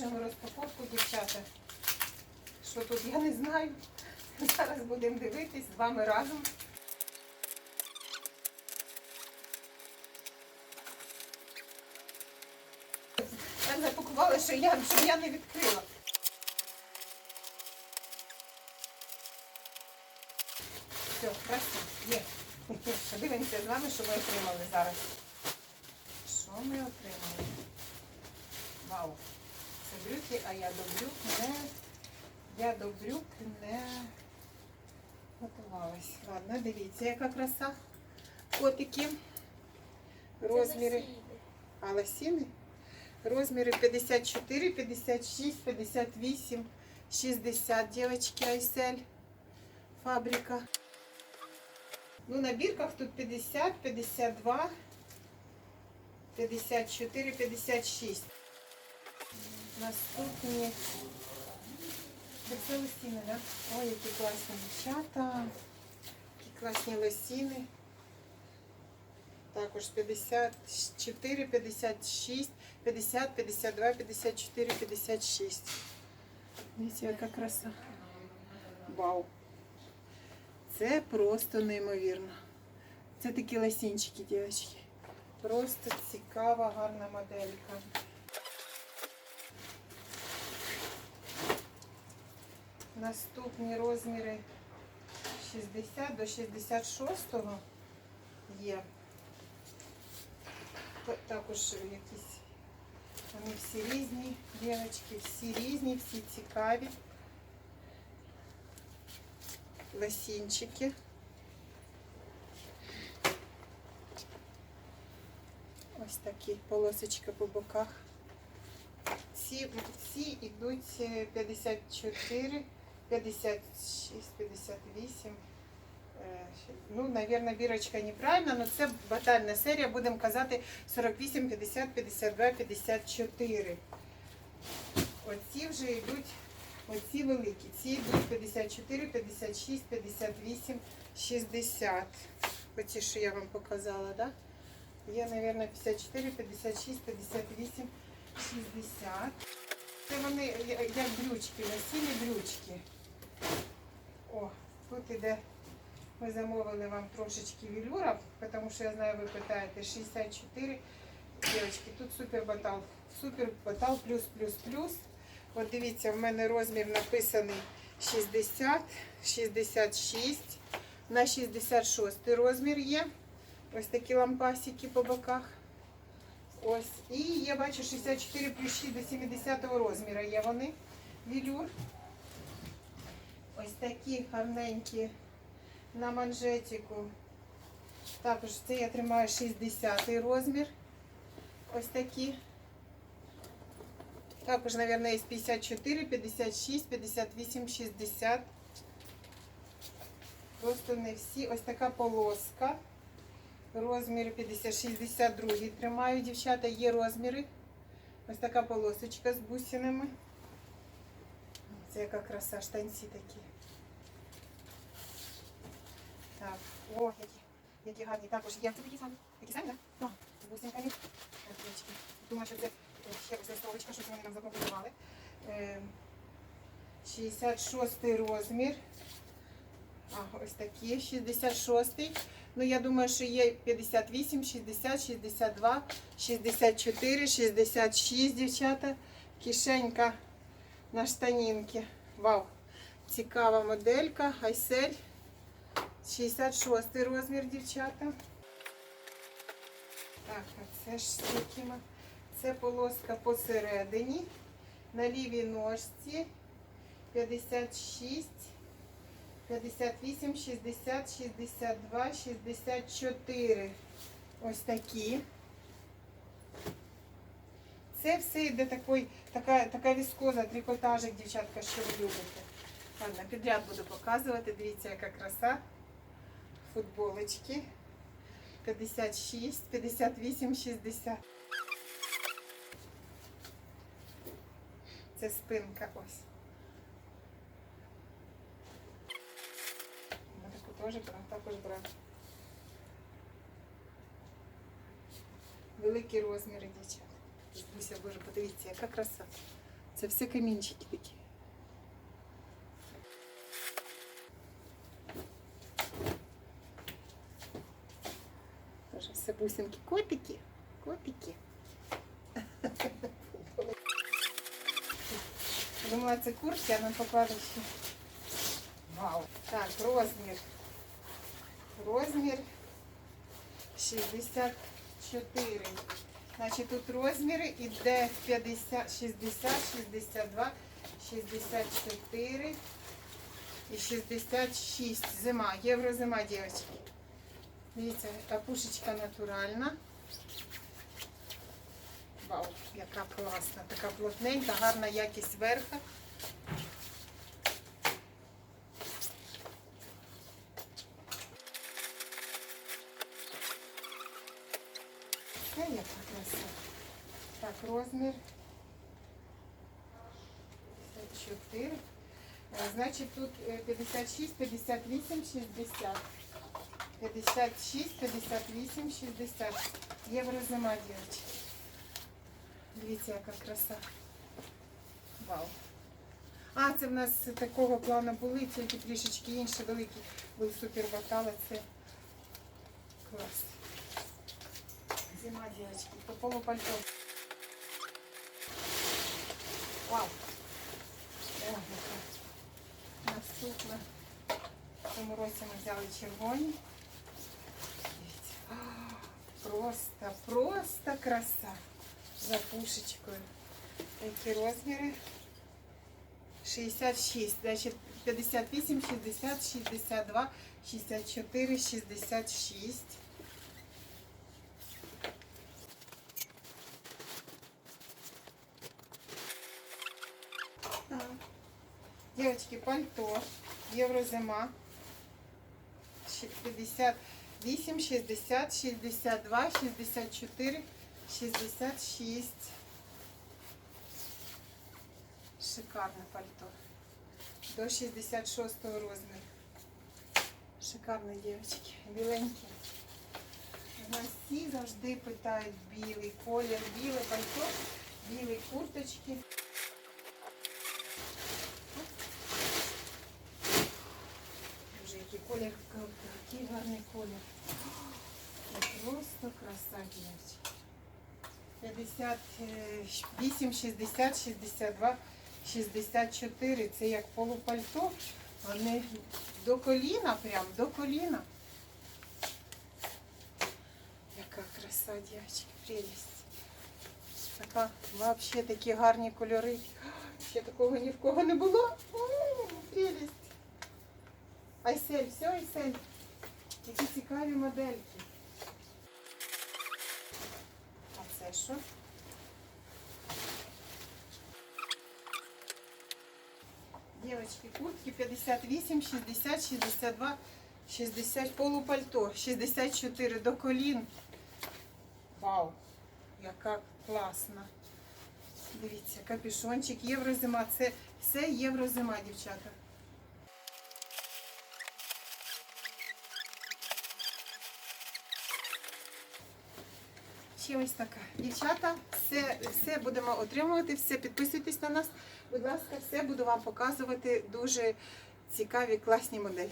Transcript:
Продовжуємо розпаковку, дівчата. Що тут, я не знаю. Зараз будемо дивитись з вами разом. Так запакували, що я, що я не відкрила. Все, красиво. Є. Подивимося з вами, що ми отримали зараз. Що ми отримали? Вау. Брюки, а я до брюк не... Я до брюк не готувалась. Ладно, дивіться, яка краса. Котики. Розміри. А лосіни? Розміри 54, 56, 58, 60. Девочки, Айсель. Фабрика. Ну, на бірках тут 50, 52, 54, 56. Наступні. Це лосіни, да? Ой, які класні дівчата. Які класні лосіни. Також 54, 56, 50, 52, 54, 56. Дивіться, яка краса. Вау. Це просто неймовірно. Це такі лосінчики, дівчатки. Просто цікава, гарна моделька. Наступні розміри 60 до 66 є. Також якісь вони всі різні, дівчатки, всі різні, всі цікаві. Лосінчики. Ось такі полосочка по боках. Ці, ці йдуть е, 54, 56, 58. Е, Ну, навірно, бірочка неправильна, але це батальна серія, будемо казати 48, 50, 52, 54. Оці вже йдуть, оці великі. Ці йдуть 54, 56, 58, 60. Оці, що я вам показала, так? Да? Є, мабуть, 54, 56, 58, 60. Це вони як брючки, насіння брючки. О, тут іде. Ми замовили вам трошечки велюра, тому що я знаю, ви питаєте 64. Дівчатки, тут супер батал. Супер батал плюс плюс плюс. От дивіться, в мене розмір написаний 60, 66. На 66 розмір є. Ось такі лампасики по боках. Ось. І я бачу 64 плюс 6 до 70 розміру є вони. Велюр. Ось такі гарненькі на манжетику. Також це я тримаю 60 розмір. Ось такі. Також, мабуть, є 54, 56, 58, 60. Просто не всі. Ось така полоска. Розмір 50, 62 тримаю, дівчата, є розміри. Ось така полосочка з бусинами. Це яка краса, штанці такі. Так, о, які, які гарні. Також є. Це такі самі. Такі самі, так? Да? З бусинками. Так. Думаю, що це е, ще ось листовочка, щось вони нам запропонували. Е, 66 розмір. А, ось такі, 66. Ну, я думаю, що є 58, 60, 62, 64, 66, дівчата. Кишенька на штанінки. Вау! Цікава моделька. Айсель. 66 розмір, дівчата. Так, а це ж такі ма- Це полоска посередині. На лівій ножці 56, 58, 60, 62, 64. Ось такі. Це все йде такий, така, така віскоза, трикотажик, дівчатка, що ви любите. Ладно, підряд буду показувати. Дивіться, яка краса. Футболочки. 56, 58, 60. Це спинка ось. Ми таку теж брав, також брав. Великі розміри, дівчата. Буся, боже, подивіться, яка краса. Це все камінчики такі. Тоже все бусинки. Котики. Котики. Думала, це куртки, а нам покладу ще. Вау. Так, розмір. Розмір 64. Значить, тут розміри іде 50, 60, 62, 64 і 66. Зима. Єврозима, дівчатки. Дивіться, капушечка натуральна. Вау, яка класна, така плотненька, гарна якість верха. Це яка краса. Так, розмір 54. Е, Значить, тут е, 56, 58, 60. 56, 58, 60. Євро зима, дівчатки. Дивіться, яка краса. Вау. А, це в нас такого плану були, тільки трішечки інші великі. Був супер батал, це клас. Зима, девочки, по полу пальто. Вау. О, яка. Наступна. В цьому році ми взяли червоні. Дивіться. А, Просто, просто краса. За пушечкою. Які розміри? 66, значить 58, 60, 62, 64, 66. Девочки, пальто. Еврозима. 58, 60, 62, 64, 66. Шикарне пальто. До 66 розміру. Шикарне, дівчатки. Біленькі. Нас всі завжди питають білий колір, біле пальто, білі курточки. Боже, який колір, який гарний колір. Просто краса, дівчатки. 58, 60, 62, 64. Це як полупальто. Вони до коліна, прям до коліна. Яка краса, дівчатки, прелість. Така, взагалі такі гарні кольори. Ще такого ні в кого не було. Прелість. Айсель, все, Айсель. Які цікаві модельки. А це що? Девочки, куртки 58, 60, 62, 60, полупальто, 64 до колін. Вау, яка класна. Дивіться, капюшончик, єврозима. Це все єврозима, дівчата. Ще ось така. Дівчата, все, все будемо отримувати, все підписуйтесь на нас. Будь ласка, все буду вам показувати дуже цікаві, класні моделі.